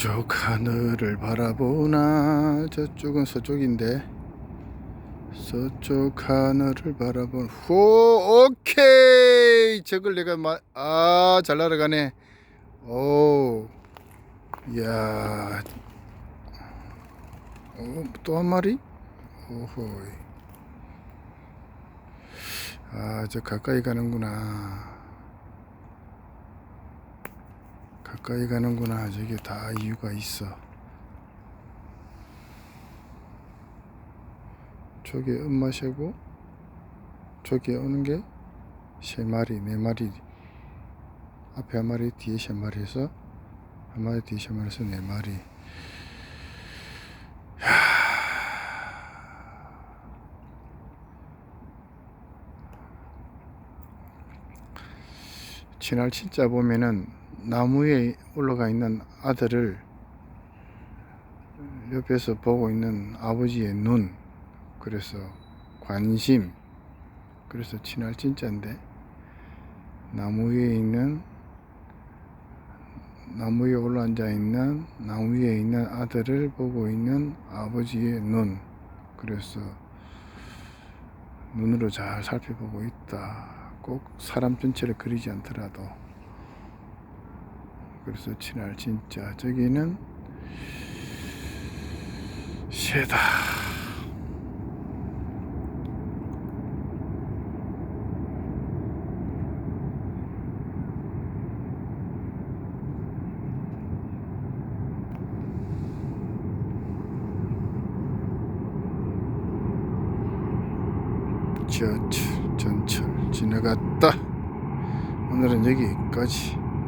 저쪽 하늘을 바라보나. 저쪽은 서쪽인데. 서쪽 하늘을 바라본 후 오케이! 저걸 내가 아잘 날아가네. 오 이야. 어, 또 한 마리? 오호 아저 가까이 가는구나 가까이 가는구나. 저게 다 이유가 있어. 저게 엄마새고 저기 오는 게 세 마리, 네 마리. 앞에 한 마리, 뒤에 세 마리에서 한 마리, 뒤에 세 마리에서 네 마리. 지날 진짜 보면은 나무에 올라가 있는 아들을 옆에서 보고 있는 아버지의 눈 그래서 관심 그래서 친할 진짜인데 나무 위에 있는 나무 위에 올라앉아 있는 나무 위에 있는 아들을 보고 있는 아버지의 눈 그래서 눈으로 잘 살펴보고 있다. 꼭 사람 전체를 그리지 않더라도 그래서 친할 진짜. 저기는 새다. 지하철 전철 지나갔다. 오늘은 여기까지